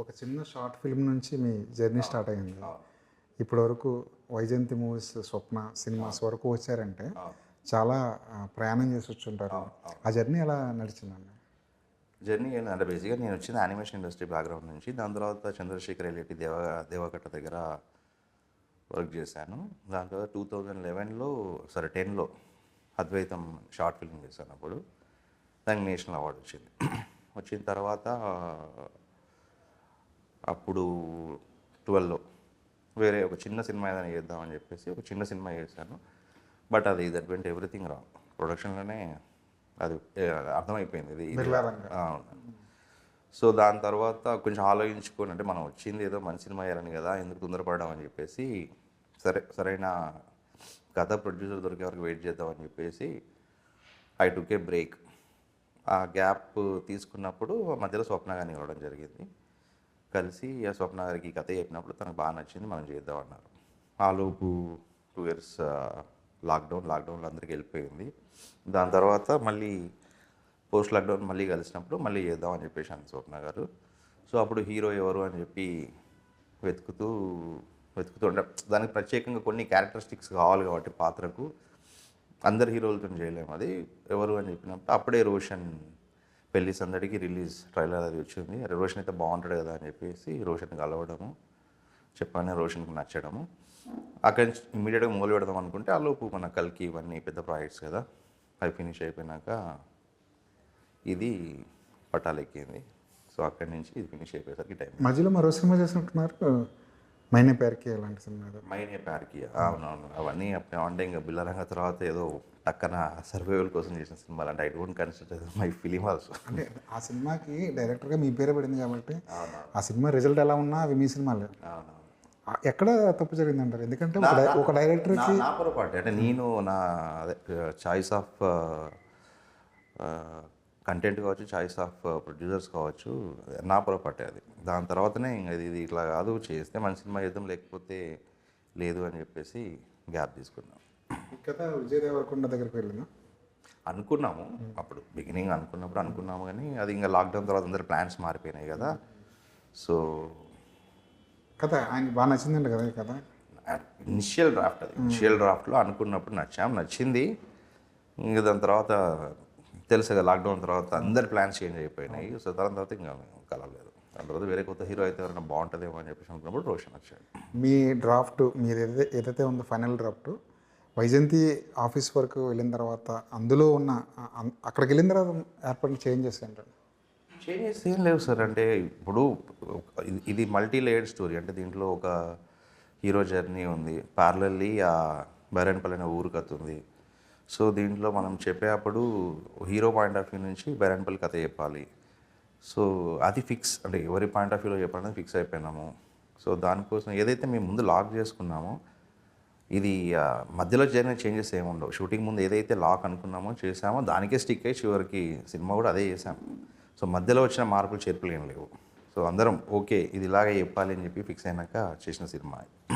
ఒక చిన్న short film నుంచి మీ జర్నీ స్టార్ట్ అయింది. ఇప్పటి వరకు వైజయంతి మూవీస్ స్వప్న సినిమాస్ వరకు వచ్చారంటే చాలా ప్రయాణం చేసి వచ్చుంటారు. ఆ జర్నీ ఎలా నడిచిందండి? జర్నీ అంటే బేసిక్గా నేను వచ్చింది యానిమేషన్ ఇండస్ట్రీ బ్యాక్గ్రౌండ్ నుంచి. దాని తర్వాత చంద్రశేఖర్ ఎల్ఎటి దేవ దేవకట్ట దగ్గర వర్క్ చేశాను. దాని తర్వాత టూ థౌజండ్ లెవెన్లో సరే టెన్లో అద్వైతం షార్ట్ ఫిల్మ్ చేశాను అప్పుడు. దానికి నేషనల్ అవార్డు వచ్చింది. వచ్చిన తర్వాత అప్పుడు ట్వెల్వ్లో వేరే ఒక చిన్న సినిమా ఏదైనా చేద్దామని చెప్పేసి ఒక చిన్న సినిమా చేశాను. బట్ అది దట్ వెంట ఎవ్రీథింగ్ రా ప్రొడక్షన్లోనే అది అర్థమైపోయింది. ఇది. సో దాని తర్వాత కొంచెం ఆలోచించుకొని అంటే మనం వచ్చింది ఏదో మంచి సినిమా అయ్యారని కదా ఎందుకు తొందరపడడం అని చెప్పేసి సరే సరైన కథ ప్రొడ్యూసర్ దొరికే వరకు వెయిట్ చేద్దామని చెప్పేసి ఐ టుక్ ఏ బ్రేక్ ఆ గ్యాప్ తీసుకున్నప్పుడు మధ్యలో స్వప్న గారిని ఇవ్వడం జరిగింది. కలిసి ఆ స్వప్న గారికి ఈ కథ చెప్పినప్పుడు తనకు బాగా నచ్చింది మనం చేద్దాం అన్నారు. ఆలోపు టూ ఇయర్స్ లాక్డౌన్ లాక్డౌన్లో అందరికీ వెళ్ళిపోయింది. దాని తర్వాత మళ్ళీ పోస్ట్ లాక్డౌన్ మళ్ళీ కలిసినప్పుడు మళ్ళీ చేద్దాం అని చెప్పేసి అంది స్వప్న గారు. సో అప్పుడు హీరో ఎవరు అని చెప్పి వెతుకుతూ వెతుకుతూ ఉండే. దానికి ప్రత్యేకంగా కొన్ని క్యారెక్టరిస్టిక్స్ కావాలి కాబట్టి పాత్రకు అందరు హీరోలతో చేయలేము. అది ఎవరు అని చెప్పినప్పుడు అప్పుడే రోషన్ పెళ్ళి సందడికి రిలీజ్ ట్రైలర్ అది వచ్చింది. అరే రోషన్ అయితే బాగుంటాడు కదా అని చెప్పేసి రోషన్ కలవడము చెప్పాను రోషన్కి నచ్చడము. అక్కడి నుంచి ఇమీడియట్గా మొదలు పెడదాం అనుకుంటే ఆ లోపు మన కల్కి ఇవన్నీ పెద్ద ప్రాజెక్ట్స్ కదా. అవి ఫినిష్ అయిపోయినాక ఇది పట్టాలెక్కింది సో అక్కడి నుంచి ఇది ఫినిష్ అయిపోయేసరికి టైం. మధ్యలో మరో సినిమా చేసినట్టున్నారు. మైనే పేరుకి అలాంటి సినిమా. మైనే ప్యార్కి అవునవును. అవన్నీ ఇంకా బిల్లరంగ తర్వాత ఏదో టక్కన సర్వైవల్ కోసం చేసిన సినిమాలు. అంటే I don't consider my film also అంటే ఆ సినిమాకి డైరెక్టర్గా మీ పేరే పడింది కాబట్టి ఆ సినిమా రిజల్ట్ ఎలా ఉన్నా అవి మీ సినిమాలే. ఎక్కడ తప్పు జరిగిందంటారు? ఎందుకంటే ఒక డై- ఒక డైరెక్టర్కి నా- పొరపాటు. అంటే నేను నా అదే చాయిస్ ఆఫ్ కంటెంట్ కావచ్చు చాయిస్ ఆఫ్ ప్రొడ్యూసర్స్ కావచ్చు నా పొరపాటే అది. దాని తర్వాతనే ఇంకా ఇది ఇది ఇట్లా కాదు చేస్తే మంచి సినిమా చేద్దాం లేకపోతే లేదు అని చెప్పేసి గ్యాప్ తీసుకున్నాం. కథ విజయ్ దేవరకొండ దగ్గరికి వెళ్ళిందా? అనుకున్నాము. అప్పుడు బిగినింగ్ అనుకున్నప్పుడు అనుకున్నాము కానీ అది ఇంకా లాక్డౌన్ తర్వాత అందరి ప్లాన్స్ మారిపోయినాయి కదా. సో కథ ఆయన బాగా నచ్చిందండి కదా ఈ కథ. ఇనిషియల్ డ్రాఫ్ట్ అది. ఇనిషియల్ డ్రాఫ్ట్లో అనుకున్నప్పుడు నచ్చాం. నచ్చింది. ఇంకా దాని తర్వాత తెలుసు కదా లాక్డౌన్ తర్వాత అందరి ప్లాన్స్ చేంజ్ అయిపోయినాయి. సో దాని తర్వాత ఇంకా మేము కలవలేదు. దాని తర్వాత వేరే కొత్త హీరో అయితే ఎవరైనా బాగుంటుందేమో అని చెప్పేసి అనుకున్నప్పుడు రోషన్ వచ్చాడు. మీ డ్రాఫ్ట్ మీరు ఏదైతే ఏదైతే ఉందో ఫైనల్ డ్రాఫ్ట్ వైజయంతి ఆఫీస్ వరకు వెళ్ళిన తర్వాత అందులో ఉన్న అక్కడికి వెళ్ళిన తర్వాత ఏర్పడిన చేంజెస్ ఏంటంటే చేంజెస్ ఏం లేవు సార్. అంటే ఇప్పుడు ఇది- మల్టీ లేయర్డ్ స్టోరీ అంటే దీంట్లో ఒక హీరో జర్నీ ఉంది. ప్యారలల్లీ ఆ బైరన్పల్లి అనే ఊరు సో దీంట్లో మనం చెప్పేటప్పుడు హీరో పాయింట్ ఆఫ్ వ్యూ నుంచి బైరన్పల్లి కథ చెప్పాలి. సో అది ఫిక్స్ అంటే ఎవరి పాయింట్ ఆఫ్ వ్యూలో చెప్పాలని ఫిక్స్ అయిపోయినాము. సో దానికోసం ఏదైతే మేము ముందు లాక్ చేసుకున్నామో ఇది మధ్యలో జరిగిన చేంజెస్ ఏముండవు. షూటింగ్ ముందు ఏదైతే లాక్ అనుకున్నామో చేసామో దానికే స్టిక్ అయ్యి చివరికి సినిమా కూడా అదే చేసాం సో మధ్యలో వచ్చిన మార్పులు చేర్పులు ఏం లేవు. సో అందరం ఓకే ఇది ఇలాగే చెప్పాలి అని చెప్పి ఫిక్స్ అయినాక చేసిన సినిమా